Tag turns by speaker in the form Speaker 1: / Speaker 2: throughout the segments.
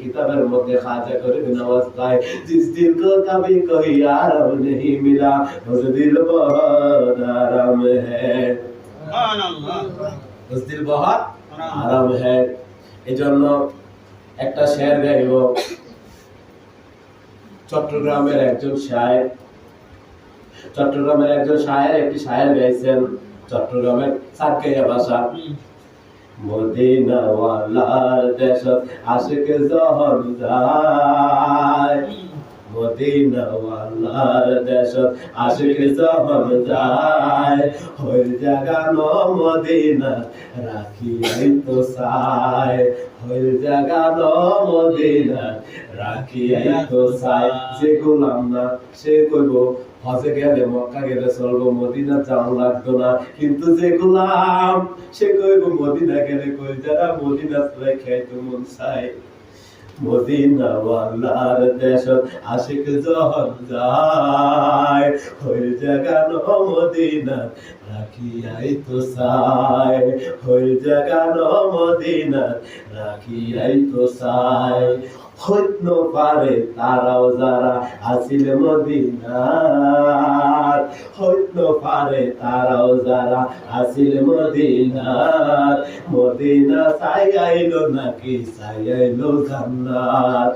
Speaker 1: কিতাবের মধ্যে খাজা করে জিস কো কবি নেহি মিলা দিল বহুত আরাম সুবহানাল্লাহ উস দিল বহুত আরাম এজন্য একটা শেয়ার গাইব চট্টগ্রামের একজন শায়ের চট্টগ্রামের একজন শায়ের একটি শায়ের গাইছেন চট্টগ্রামের সাতকাইয়া ভাষা। মদিনাওয়ালার দেশত আশিক জহর যায়। মদিনাওয়ালার দেশত আশিক জহর যায়। হইল জাগানো মদিনা রাখি তো সাই হইল জাগানো মদিনা রাখি তো সাই যে গোলাম না, সে কইব হজে গেলে মক্কা গেলে চলবো, মদিনা যাওয়া লাগতো না। কিন্তু যে গোলাম, সে কইব, মদিনা গেলে কই যারা? মদিনা চলে খাইতো মন চাই মদিনা ওয়ালার দেশ আশিক জহর যায় হইল জাগানো মদিনা তো সাই হইল জাগানো মদিনা রাখি আই তো সাই হইত পারে তারাও যারা আসিল মদিনার হইত পারে তারাও যারা আসিল মদিনার। মদিনা চাই আইলো নাকি চাই আইলো জান্নাত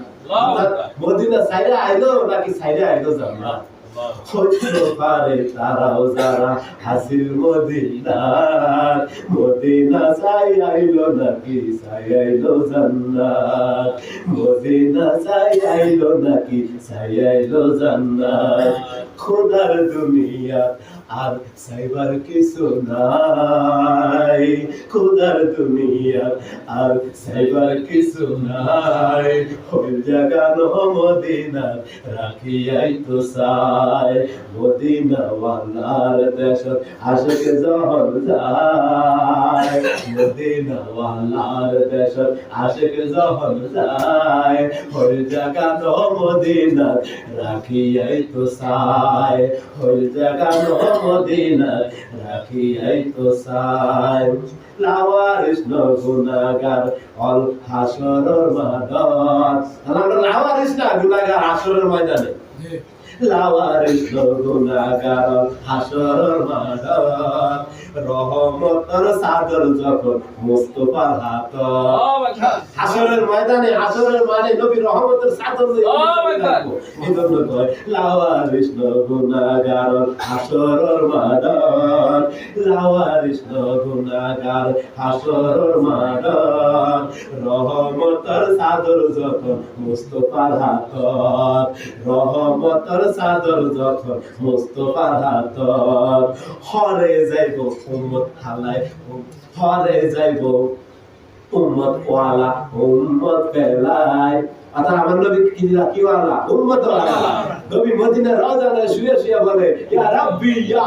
Speaker 1: মদিনা চাইলে আইলো নাকি চাইলে আইলো জান্নাত? হইতে পারে তারাও যারা হাসিল মদিনার, মদিনা চাই আইলো নাকি চাই আইলো জান্নাত। মদিনা চাই আইলো নাকি চাই আইলো জান্নাত। খোদার দুনিয়া আর সাইবার কিছু নাই। খোদার দুনিয়া আর সাইবার কিছু নাই। হইল জাগানো মদিনা রাখিয়াই তো সাই মদিনা ওয়ালার দেশ আশক জহর যায়। মদিনা ওয়ালার দেশ আশক জহর যায়। হইল জাগানো মদিনা রাখিয়াই তো সাই হইল জাগানো মদিনা রাখিয়াই তো সাই লাওয়ারিস গুনাগার অল হাসরর মাদাত লাওয়ারিস না গুনাগার হাসরের ময়দানে। লাওয়ারিস গুনাগার হাসরর মাদাত রহমতর সাদর যখন মুস্তফার হাত। হাসরের ময়দানে হাসরের মানে নবী রহমতের সাদর এই জন্য কয় লাওয়ারিস গুনাগার হাসরের মাদাত লাওয়ারিস গুনাগার হাসরের মাদাত রহমতর সাদর যখন মুস্তফার হাত রহমতর সাদর যখন মুস্তফার হাত হরে যাইব উম্মত হালাই হরে যাইব উম্মত ওয়ালা, উম্মত পেলাই অর্থাৎ আমার নবী কি কি ওয়ালা? উম্মত ওয়ালা। নবী মদিনা শুয়ে শুয়ে বলে, ইয়া রাব্বি, ইয়া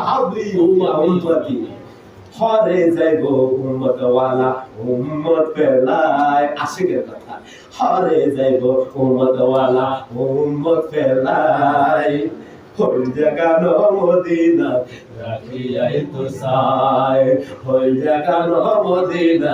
Speaker 1: উম্মতি হরে যাইব উম্মত ওয়ালা উম্মত পেলাই আশিকের কথা। হরে যাইব উম্মত ওয়ালা উম্মত পেলাই হই জাগান মদিনা রাখিয়াই তো সাই হই জাগান মদিনা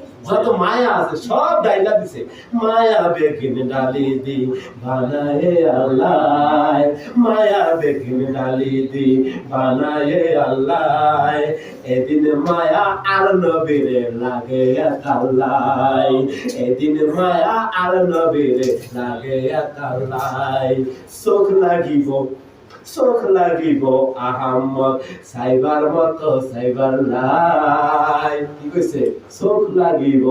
Speaker 1: যত মায়া আছে, সব ডাইলা দিছে। মায়া বেগিন ডালি দি, বানায়ে আল্লাহ। মায়া বেগিন ডালি দি, বানায়ে আল্লাহ। এদিন মায়া আর নবীরে লাগে কাল্লাই এদিন মায়া আর নবীরে লাগে কাল্লাই চোখ লাগিব চোখ লাগিব আহাম সাইবার মত সাইবার নাই কি কইছে চোখ লাগিব।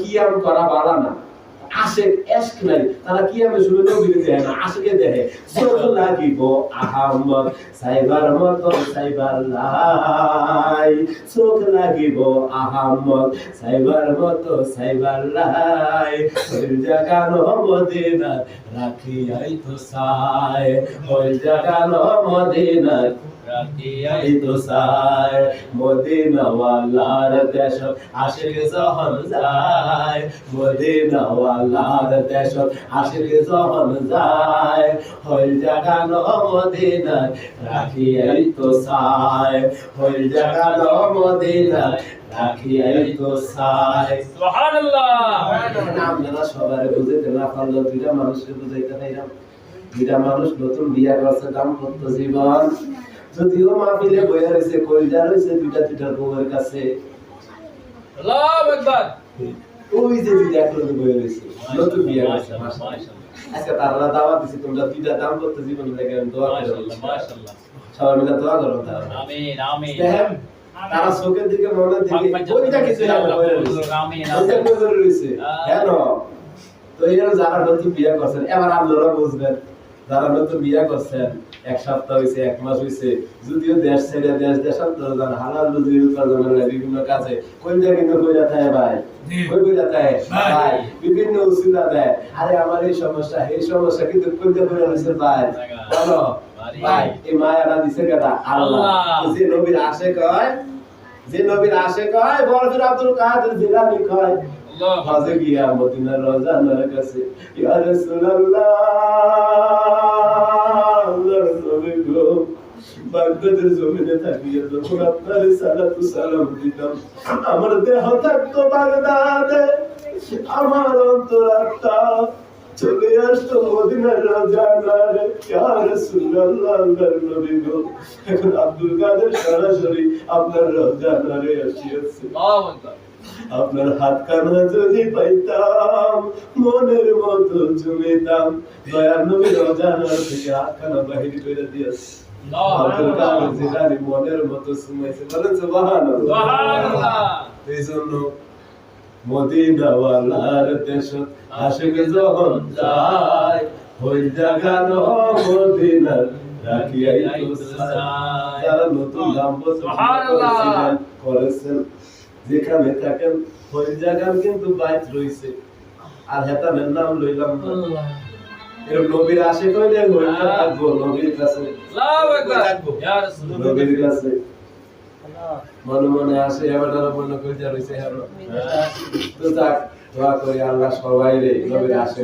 Speaker 1: কি আম করা বালা না? আশেক এশক নাই তারা কি আমি শুনে নবীকে দেয় না আশেকে দেয়। চোখ লাগিব আহমদ সাইবার মতো সাইবার লাই। চোখ লাগিব আহমদ সাইবার মতো সাইবার লাই। ওই জাগানো মদিনা রাখি আই তো সাই ওই জাগানো মদিনা এই তো সাই মদিনাওয়ালার দেশ আশিক যখন যায়। মদিনাওয়ালার দেশ আশিক যখন যায়। হইল জাগানো মদিনা রাখি এই তো সাই হইল জাগানো মদিনা রাখি তো সাই
Speaker 2: সুবহানাল্লাহ!
Speaker 1: আপনারা সবাই বুঝাইতে না পারলেও দুইটা মানুষকে বুঝাইতে পাইলাম দুইটা মানুষ নতুন বিয়া করছে দাম্পত্য জীবন। যদিও মাহফিলে বইয়া রয়েছে কইজা রয়েছে দুইটা দুইটা বউয়ের কাছে।
Speaker 2: আল্লাহু আকবার।
Speaker 1: ওই যে দুইটা একলগে বইয়া রয়েছে নতুন বিয়া
Speaker 2: মাশাআল্লাহ।
Speaker 1: আজকে তারা দাওয়াত দিছে তোমরা দুইটা দাম্পত্য জীবন থেকে আমি দোয়া করে
Speaker 2: মাশাআল্লাহ মাশাআল্লাহ।
Speaker 1: সবাই মিলে দোয়া করো তারা
Speaker 2: আমিন আমিন।
Speaker 1: তারা চোখের দিকে মনের দিকে ওইটা কিছু
Speaker 2: আমিন আমিন।
Speaker 1: রয়েছে। কেন তো এই জন্য যারা নতুন বিয়ে করছেন এবার আপনারা বুঝবেন। যারা নতুন বিয়ে করছেন এক সপ্তাহ হয়েছে এক মাস হয়েছে যদিও দেশ ছেড়ে দেশ দেশান্তর যান হালাল রুজি উপার্জনের বিভিন্ন কাজে। কোনটা কিন্তু কইরা থাকে ভাই। কই কইরা থাকে ভাই। বিভিন্ন উসিলা দেয়। আরে আমার এই সমস্যা এই সমস্যা কিন্তু কোনটা কইরা রয়েছে ভাই। বলো ভাই এই মায়াটা দিছে কেটা আল্লাহ। যে নবীর আশে কয় যে নবীর আশে কয় বরফির আব্দুল কাদের জিলানি কয়
Speaker 2: আল্লাহ।
Speaker 1: হাজে গিয়া মদিনার রওজানের কাছে ইয়া রাসূলুল্লাহ। বাগদাদের জমিনে থাকিয়ে যখন আপনার সালাতু সালাম দিতাম আমার দেহ থাকতো বাগদাদে আমার অন্তরাত্মা চলে আসতো মদিনার রওজানারে ইয়া রাসূলুল্লাহ নবী গো এখন আব্দুল কাদের সরাসরি আপনার রওজানারে আসিয়াছে আপনার হাত কানা যদি পাইতাম মনের মতো জমিতাম দয়ার নবী রোজানার থেকে হাত কানা বাহির করে দিয়েছে মদিনাওয়ালার দেশ আশেক যখন যায় ওই জাগানো মদিনার। যারা নতুন করেছেন থাকেন ওই জায়গার কিন্তু বাইত রয়েছে আর হেতানের নাম লইলাম না। এরকম নবীর আশে কইলে হইতে থাকব নবীর কাছে
Speaker 2: আল্লাহু আকবার। রাসূলুল্লাহ।
Speaker 1: নবীর কাছে মনে মনে আসে এবার তারা কইতে রয়েছে তো যাক দোয়া করি আল্লাহ সবাই রে নবীর আশে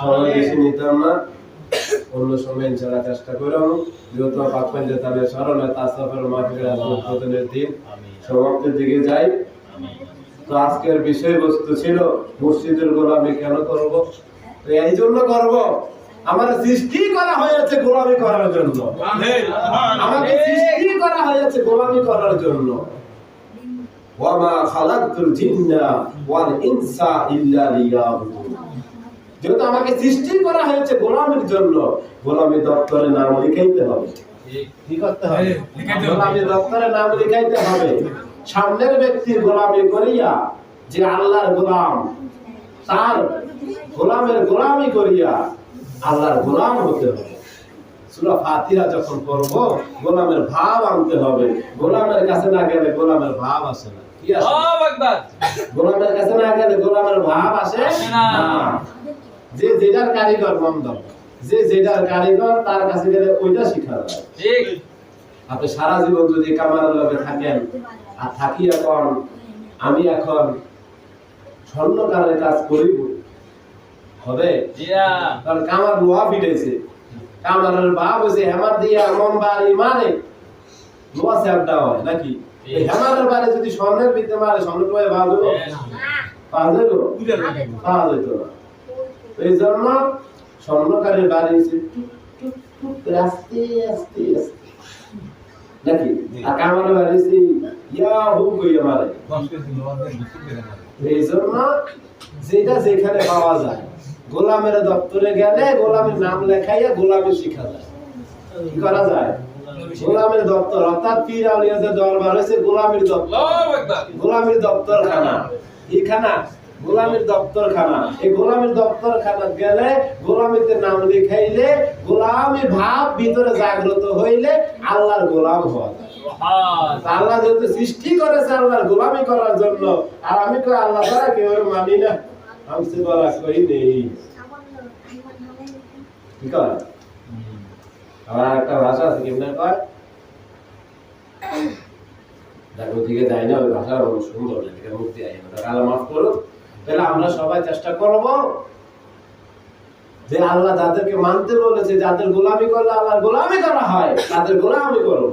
Speaker 1: সবাই বেশি নিতাম না। অন্য সময় ইনশাআল্লাহ চেষ্টা করলাম যেহেতু পাক পঞ্চায়েতের স্মরণে তাসাফের মাহফিলের উদ্বোধনের দিন সমাপ্তির দিকে যাই। তো আজকের বিষয়বস্তু ছিল মসজিদের গোলামি কেন করব? এই জন্য করব। আমার সৃষ্টি করা হয়েছে গোলামি করার জন্য। আমাকে সৃষ্টি করা হয়েছে গোলামি করার জন্য। ওয়ামা খালাকতুল জিন্না ওয়াল ইনসা ইল্লা লিয়াবুদুন। যেহেতু আমাকে সৃষ্টি করা হয়েছে গোলামির জন্য গোলামি দপ্তরে নাম লিখাইতে হবে। কি করতে হবে? গোলামি দপ্তরে নাম লিখাইতে হবে। সামনের ব্যক্তির গোলামি করিয়া যে আল্লাহর গোলাম তার গোলামের গোলামি করিয়া আল্লাহর গোলাম হতে হবে। সূরা ফাতিহা যখন পড়ব গোলামের ভাব আনতে হবে। গোলামের কাছে না গেলে গোলামের ভাব আসে না। কি আসে? গোলামের কাছে না গেলে গোলামের ভাব আসে
Speaker 2: না।
Speaker 1: না। যে যেটার কারিগর মন্দ যে যেটার কারিগর তার কাছে গেলে ওইটা শিখা যায়।
Speaker 2: ঠিক।
Speaker 1: আপনি সারা জীবন যদি কামারের লগে থাকেন আর থাকি এখন আমি এখন স্বর্ণকারের কাজ করিব। হবে? কারণ কামার লোহা ফিটেছে। কামারের বাপ হয়েছে হেমার দিয়ে এমন বাড়ি মারে লোহা স্যাপটা হয় নাকি? হেমারের বাড়ি যদি স্বর্ণের ভিতরে মারে স্বর্ণ টয়ে বাঁধব পাওয়া যাবে পাওয়া যেত না। এই জন্য স্বর্ণকারের বাড়ি হয়েছে টুক টুক টুক আস্তে আস্তে আস্তে নাকি? আর বাড়ি হয়েছে ইয়া হু কইয়া মারে। এই জন্য যেটা যেখানে পাওয়া যায় গোলামের দপ্তরে গেলে গোলামের নাম লেখাইয়া গোলামি শিখা যায়। কি করা যায়? গোলামের দপ্তর অর্থাৎ পীর আউলিয়াদের দরবার হয়েছে গোলামের দপ্তর। গোলামের দপ্তর খানা এই খানা গোলামের দপ্তরখানা। এই গোলামের দপ্তরখানা গেলে গোলামিতে নাম লিখাইলে গোলামি ভাব ভিতরে জাগ্রত হইলে আল্লাহর গোলাম হওয়া। আল্লাহ। যেহেতু সৃষ্টি করেছে আল্লাহর গোলামি করার জন্য আর আমি তো আল্লাহ ছাড়া কেউ মানি না। আমি সে বলা কই নেই। কি কয়? আমার একটা ভাষা আছে কেমনে কয়? দেখো দিকে যায় না ওই ভাষা অনেক সুন্দর এদিকে মুক্তি আই না আল্লাহ মাফ করো। তাহলে আমরা সবাই চেষ্টা করব যে আল্লাহ যাদেরকে মানতে বলেছে, যাদের গোলামি করলে আল্লাহর গোলামি করা হয়, তাদের গোলামি করব।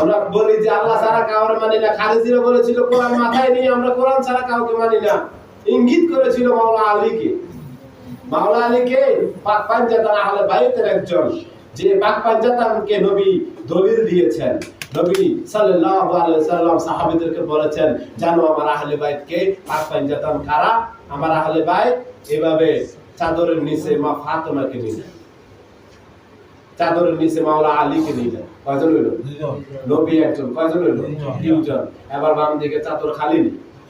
Speaker 1: আমরা বলি যে আল্লাহ ছাড়া কাউকে মানি না। খালিজিরা বলেছিল, কোরআন মাথায় নিয়ে আমরা কোরআন ছাড়া কাউকে মানি না। ইঙ্গিত করেছিল মাওলা আলীকে। মাওলা আলীকে পাক পাঞ্জাতান আহলে বাইতের একজন, যে পাক পাঞ্জাতানকে নবী দলিল দিয়েছেন। নবী সাল্লাল্লাহু আলাইহি সাল্লাম সাহাবীদেরকে বলেছেন জানো আমার আহলে বাইতকে পাক পাঞ্জাতান কারা? আমার আহলে বাইত এভাবে চাদরের নিচে মা ফাতেমাকে নিলেন চাদরের নিচে মাওলা আলীকে নিলেন কয়জন হইল? নবী একজন। কয়জন হইল? তিনজন। এবার বাম দিকে চাদর খালি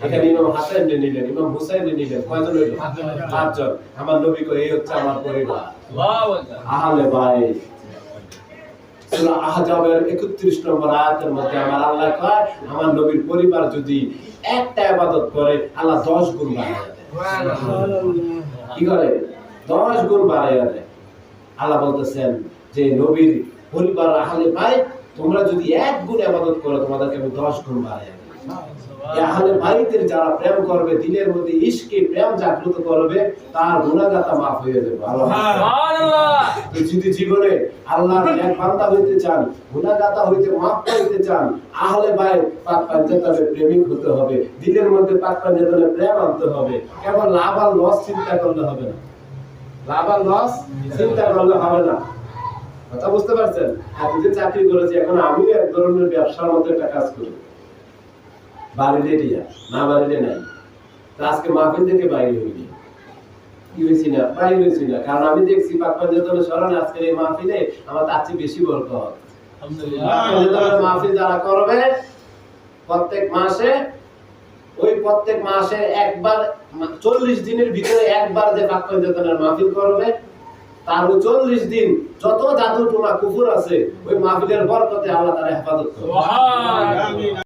Speaker 1: এখানে ইমাম হাসান নিলেন ইমাম হুসাইন নিলেন। কয়জন হইল? পাঁচজন। আমার নবী কই এই হচ্ছে আমার পরিবার। আহলে বাইত। সূরা আহজাবের 31 নম্বর আয়াতের মধ্যে আমার আল্লাহ কয় আমার নবীর পরিবার যদি একটা ইবাদত করে আল্লাহ 10 গুণ বাড়ায় দেয়। কি করে? 10 গুণ বাড়ায় দেয়। আল্লাহ বলতেছেন যে নবীর পরিবার আহলে ভাই তোমরা যদি এক গুণ ইবাদত করো তোমাদেরকে আমি 10 গুণ বাড়ায় দেব। আহলে বাইতের যারা প্রেম করবে দিলের মধ্যে প্রেম জাগ্রত করবে, তার গুনাহগাতা maaf হয়ে যাবে। যদি জীবনে এক হইতে চান, গুনাহগাতা হইতে মাফ চান, আহলে পাক প্রেমিক হতে হবে দিলের মধ্যে পাক পাঞ্জাতনের প্রেম আনতে হবে, কেবল লাভ আর লস চিন্তা করলে হবে না। লাভ আর লস চিন্তা করলে হবে না। কথা বুঝতে পারছেন? এতদিন চাকরি করেছি, এখন আমিও এক ধরনের ব্যবসার মধ্যে একটা কাজ করি। বাড়িতে দিয়া না বাড়িতে নাই। তা আজকে মাহফিল থেকে বাইরে হইনি কি হয়েছি না? বাইরে হয়েছি না। কারণ আমি দেখছি পাক পাঞ্জাতনের স্মরণে আজকের এই মাহফিলে আমার তার চেয়ে বেশি বরকত মাহফিল যারা করবে প্রত্যেক মাসে ওই প্রত্যেক মাসে একবার চল্লিশ দিনের ভিতরে একবার যে পাক পাঞ্জাতনের মাহফিল করবে তার ওই চল্লিশ দিন যত জাদু টোনা কুকুর আছে ওই মাহফিলের বরকতে আল্লাহ তারা হেফাজত করবে।
Speaker 2: সুবহান